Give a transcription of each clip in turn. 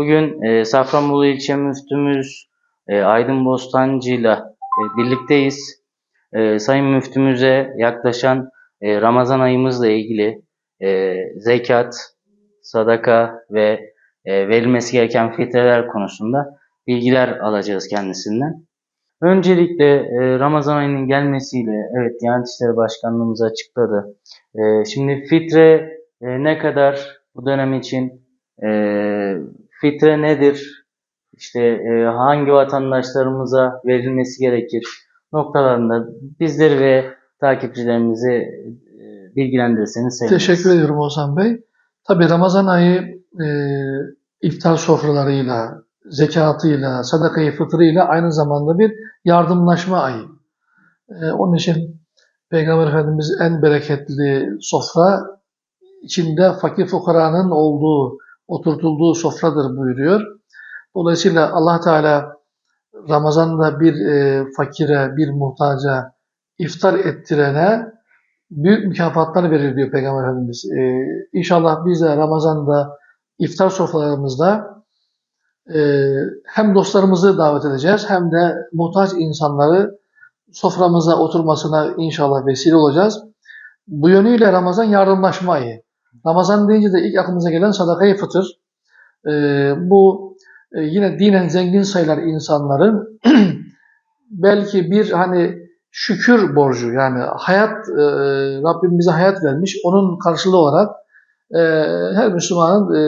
Bugün e, Safranbolu ilçe müftümüz e, Aydın Bostancı'yla e, birlikteyiz. E, Sayın müftümüze yaklaşan e, Ramazan ayımızla ilgili e, zekat, sadaka ve e, verilmesi gereken fitreler konusunda bilgiler alacağız kendisinden. Öncelikle e, Ramazan ayının gelmesiyle, evet Diyanet İşleri Başkanlığımız açıkladı. E, şimdi fitre e, ne kadar bu dönem için e, fitre nedir? İşte e, hangi vatandaşlarımıza verilmesi gerekir? Noktalarında bizleri ve takipçilerimizi e, bilgilendirirseniz seviniriz. Teşekkür ediyorum Ozan Bey. Tabii Ramazan ayı e, iftar sofralarıyla, zekatıyla, sadakayı fıtrıyla aynı zamanda bir yardımlaşma ayı. E, onun için Peygamber Efendimiz en bereketli sofra içinde fakir fukaranın olduğu, oturtulduğu sofradır buyuruyor. Dolayısıyla Allah Teala Ramazan'da bir e, fakire, bir muhtaca iftar ettirene büyük mükafatlar verir diyor Peygamber Efendimiz. Ee, inşallah biz de Ramazan'da iftar sofralarımızda e, hem dostlarımızı davet edeceğiz hem de muhtaç insanları soframıza oturmasına inşallah vesile olacağız. Bu yönüyle Ramazan yardımlaşma ayı. Ramazan deyince de ilk aklımıza gelen sadakayı fıtır. Ee, bu e, yine dinen zengin sayılan insanların belki bir hani şükür borcu yani hayat e, Rabbim bize hayat vermiş onun karşılığı olarak e, her Müslümanın e,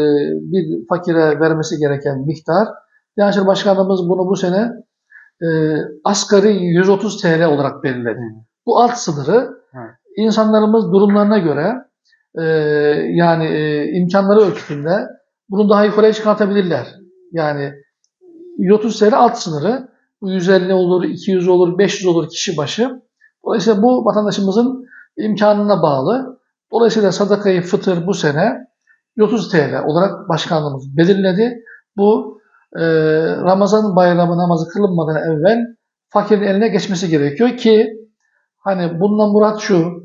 bir fakire vermesi gereken miktar Diyanet İşleri Başkanlığımız bunu bu sene e, asgari 130 TL olarak belirledi. Bu alt sınırı Evet. insanlarımız durumlarına göre e, yani e, imkanları ölçüsünde bunu daha yukarıya çıkartabilirler. Yani 130 TL alt sınırı bu 150 olur, 200 olur, 500 olur kişi başı. Dolayısıyla bu vatandaşımızın imkanına bağlı. Dolayısıyla sadakayı fıtır bu sene 130 TL olarak başkanlığımız belirledi. Bu e, Ramazan bayramı namazı kılınmadan evvel fakirin eline geçmesi gerekiyor ki hani bundan murat şu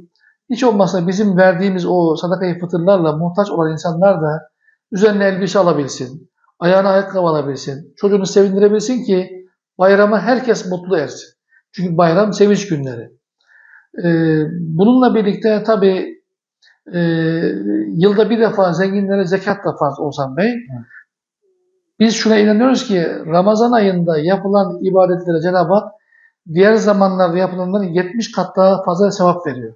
hiç olmazsa bizim verdiğimiz o sadakayı fıtırlarla muhtaç olan insanlar da üzerine elbise alabilsin, ayağına ayakkabı alabilsin, çocuğunu sevindirebilsin ki Bayrama herkes mutlu ersin. Çünkü bayram sevinç günleri. Ee, bununla birlikte tabi e, yılda bir defa zenginlere zekat da farz Oğuzhan Bey. Biz şuna inanıyoruz ki Ramazan ayında yapılan ibadetlere Cenab-ı Hak diğer zamanlarda yapılanların 70 kat daha fazla sevap veriyor.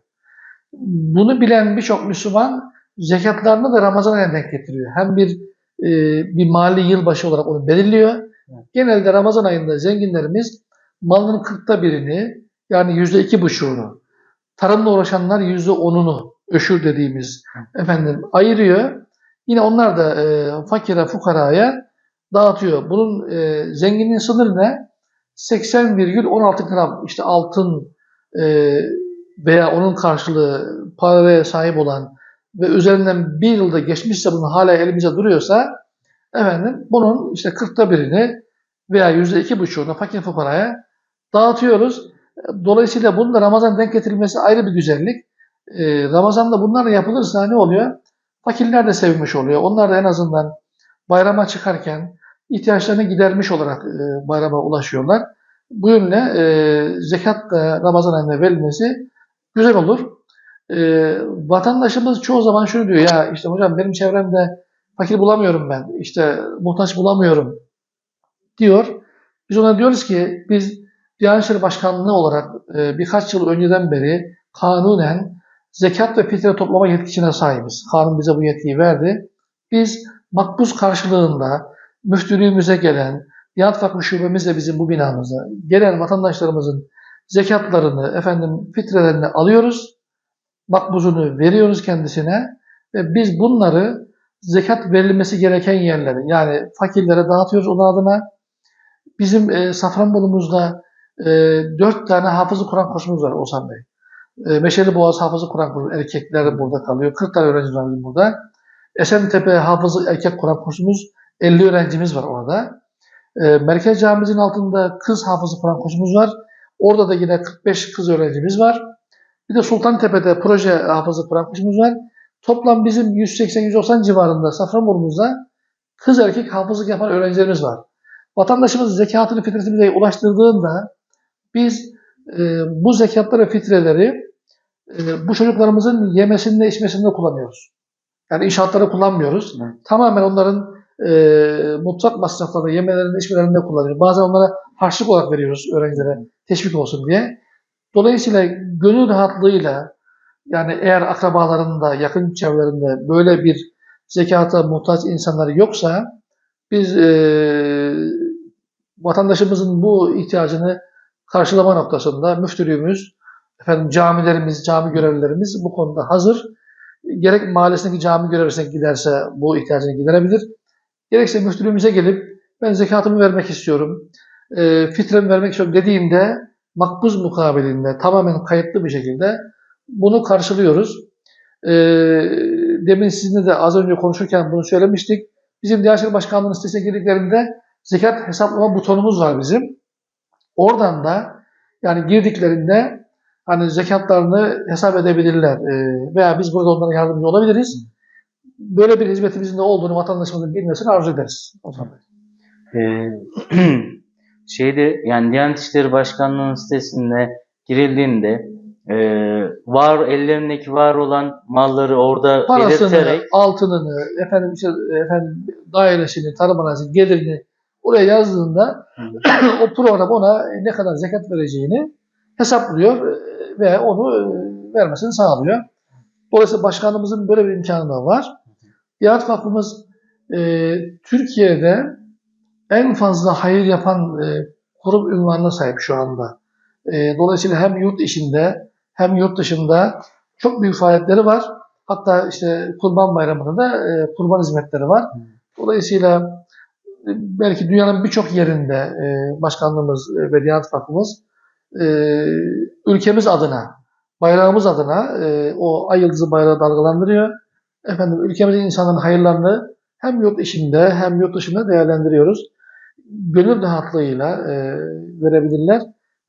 Bunu bilen birçok Müslüman zekatlarını da Ramazan ayına denk getiriyor. Hem bir e, bir mali yılbaşı olarak onu belirliyor. Genelde Ramazan ayında zenginlerimiz malının kırkta birini yani yüzde iki buçuğunu, tarımla uğraşanlar yüzde onunu, öşür dediğimiz efendim ayırıyor. Yine onlar da e, fakire, fukaraya dağıtıyor. Bunun e, zenginliğin sınırı ne? 80,16 gram işte altın e, veya onun karşılığı paraya sahip olan ve üzerinden bir yılda geçmişse bunun hala elimize duruyorsa efendim bunun işte kırkta birini veya yüzde iki buçuğunu fakir fukaraya dağıtıyoruz. Dolayısıyla bunun da Ramazan denk getirilmesi ayrı bir güzellik. Ee, Ramazan'da bunlar yapılırsa ne oluyor? Fakirler de sevinmiş oluyor. Onlar da en azından bayrama çıkarken ihtiyaçlarını gidermiş olarak e, bayrama ulaşıyorlar. Bu yönle e, zekat da Ramazan ayında verilmesi güzel olur. E, vatandaşımız çoğu zaman şunu diyor ya işte hocam benim çevremde fakir bulamıyorum ben, işte muhtaç bulamıyorum diyor. Biz ona diyoruz ki biz Diyanet İşleri Başkanlığı olarak e, birkaç yıl önceden beri kanunen zekat ve fitre toplama yetkisine sahibiz. Kanun bize bu yetkiyi verdi. Biz makbuz karşılığında müftülüğümüze gelen, Diyanet Vakfı şubemizle bizim bu binamıza gelen vatandaşlarımızın zekatlarını, efendim fitrelerini alıyoruz. Makbuzunu veriyoruz kendisine ve biz bunları zekat verilmesi gereken yerlere yani fakirlere dağıtıyoruz onun adına. Bizim e, Safranbolu'muzda e, 4 tane hafızı Kur'an kursumuz var Oğuzhan Bey. E, Meşeli Boğaz Hafızı Kur'an kursu erkekler burada kalıyor. 40 tane öğrencimiz var bizim burada. Esentepe Hafızı Erkek Kur'an kursumuz 50 öğrencimiz var orada. E, Merkez Camimizin altında kız hafızı Kur'an kursumuz var. Orada da yine 45 kız öğrencimiz var. Bir de Sultantepe'de proje hafızı Kur'an kursumuz var. Toplam bizim 180-190 civarında Safranbolu'muzda kız erkek hafızlık yapan öğrencilerimiz var. Vatandaşımız zekatını fitresini bize ulaştırdığında biz e, bu zekatları ve fitreleri e, bu çocuklarımızın yemesinde içmesinde kullanıyoruz. Yani inşaatları kullanmıyoruz. Evet. Tamamen onların e, mutfak masraflarını, yemelerinde, içmelerinde kullanıyoruz. Bazen onlara harçlık olarak veriyoruz öğrencilere teşvik olsun diye. Dolayısıyla gönül rahatlığıyla yani eğer akrabalarında, yakın çevrelerinde böyle bir zekata muhtaç insanları yoksa biz e, vatandaşımızın bu ihtiyacını karşılama noktasında müftülüğümüz, efendim camilerimiz, cami görevlilerimiz bu konuda hazır. Gerek mahallesindeki cami görevlisine giderse bu ihtiyacını giderebilir. Gerekse müftülüğümüze gelip ben zekatımı vermek istiyorum, e, fitremi vermek istiyorum dediğinde makbuz mukabilinde tamamen kayıtlı bir şekilde bunu karşılıyoruz. E, demin sizinle de az önce konuşurken bunu söylemiştik. Bizim Diyanet Başkanlığı'nın sitesine girdiklerinde zekat hesaplama butonumuz var bizim. Oradan da yani girdiklerinde hani zekatlarını hesap edebilirler E, veya biz burada onlara yardımcı olabiliriz. Böyle bir hizmetimizin de olduğunu vatandaşımızın bilmesini arzu ederiz. O zaman. Ee, şeyde yani Diyanet İşleri Başkanlığı'nın sitesinde girildiğinde e, var ellerindeki var olan malları orada Parasını, belirterek altınını, efendim işte efendim dairesini, tarım arazisi, gelirini oraya yazdığında o program ona ne kadar zekat vereceğini hesaplıyor e, ve onu e, vermesini sağlıyor. Dolayısıyla başkanımızın böyle bir imkanı da var. Diyanet Vakfımız e, Türkiye'de en fazla hayır yapan e, kurum ünvanına sahip şu anda. E, dolayısıyla hem yurt içinde hem yurt dışında çok büyük faaliyetleri var. Hatta işte Kurban Bayramı'nda da e, kurban hizmetleri var. Dolayısıyla e, belki dünyanın birçok yerinde e, başkanlığımız e, ve Diyanet Vakfımız e, ülkemiz adına, bayrağımız adına e, o ay yıldızı bayrağı dalgalandırıyor. Efendim ülkemizin insanların hayırlarını hem yurt içinde hem yurt dışında değerlendiriyoruz. Gönül rahatlığıyla e, verebilirler.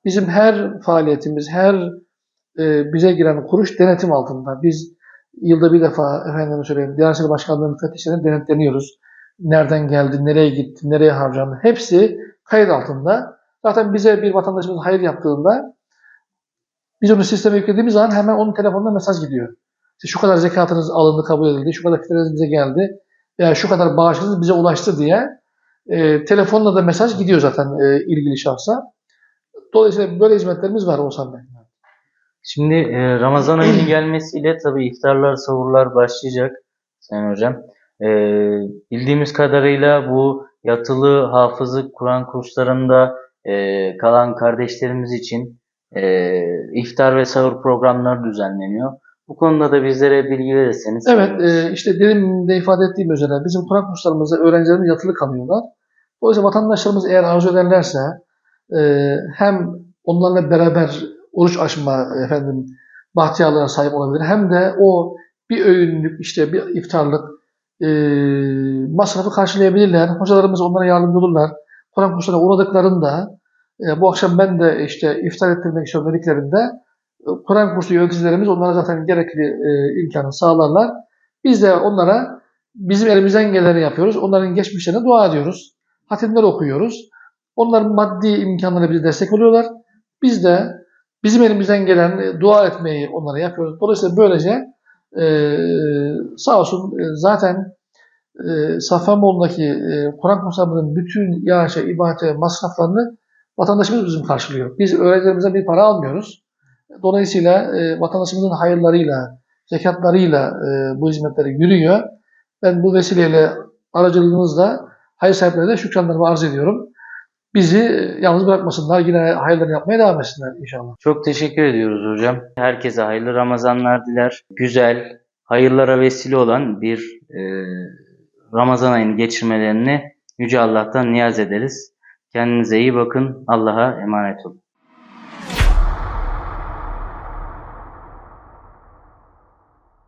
Bizim her faaliyetimiz, her e, bize giren kuruş denetim altında. Biz yılda bir defa efendim söyleyeyim Diyanet Başkanlığı müfettişlerine denetleniyoruz. Nereden geldi, nereye gitti, nereye harcandı. Hepsi kayıt altında. Zaten bize bir vatandaşımız hayır yaptığında biz onu sisteme yüklediğimiz zaman hemen onun telefonuna mesaj gidiyor. İşte şu kadar zekatınız alındı, kabul edildi, şu kadar fitreniz bize geldi veya şu kadar bağışınız bize ulaştı diye e, telefonla da mesaj gidiyor zaten e, ilgili şahsa. Dolayısıyla böyle hizmetlerimiz var Oğuzhan Bey. Şimdi e, Ramazan ayının gelmesiyle tabii iftarlar, sahurlar başlayacak Sayın Hocam. E, bildiğimiz kadarıyla bu yatılı hafızlık Kur'an kurslarında e, kalan kardeşlerimiz için e, iftar ve sahur programları düzenleniyor. Bu konuda da bizlere bilgi verirseniz. Evet, e, işte demin de ifade ettiğim üzere bizim Kur'an kurslarımızda öğrencilerimiz yatılı kalıyorlar. Dolayısıyla vatandaşlarımız eğer arzu ederlerse e, hem onlarla beraber oruç açma efendim bahtiyarlığa sahip olabilir hem de o bir öğünlük işte bir iftarlık e, masrafı karşılayabilirler. Hocalarımız onlara yardımcı olurlar. Kur'an kurslarına uğradıklarında e, bu akşam ben de işte iftar ettirmek istiyorum dediklerinde Kur'an kursu yöneticilerimiz onlara zaten gerekli e, imkanı sağlarlar. Biz de onlara bizim elimizden geleni yapıyoruz. Onların geçmişlerine dua ediyoruz. Hatimler okuyoruz. Onların maddi imkanlarına bize destek oluyorlar. Biz de bizim elimizden gelen e, dua etmeyi onlara yapıyoruz. Dolayısıyla böylece e, sağ olsun e, zaten e, Safranbolu'daki e, Kur'an kurslarımızın bütün yağışa, ibadete, masraflarını vatandaşımız bizim karşılıyor. Biz öğrencilerimize bir para almıyoruz. Dolayısıyla e, vatandaşımızın hayırlarıyla, zekatlarıyla e, bu hizmetleri yürüyor. Ben bu vesileyle aracılığınızla hayır sahiplerine şükranlarımı arz ediyorum. Bizi e, yalnız bırakmasınlar. Yine hayırlarını yapmaya devam etsinler inşallah. Çok teşekkür ediyoruz hocam. Herkese hayırlı Ramazanlar diler. Güzel, hayırlara vesile olan bir e, Ramazan ayını geçirmelerini Yüce Allah'tan niyaz ederiz. Kendinize iyi bakın. Allah'a emanet olun.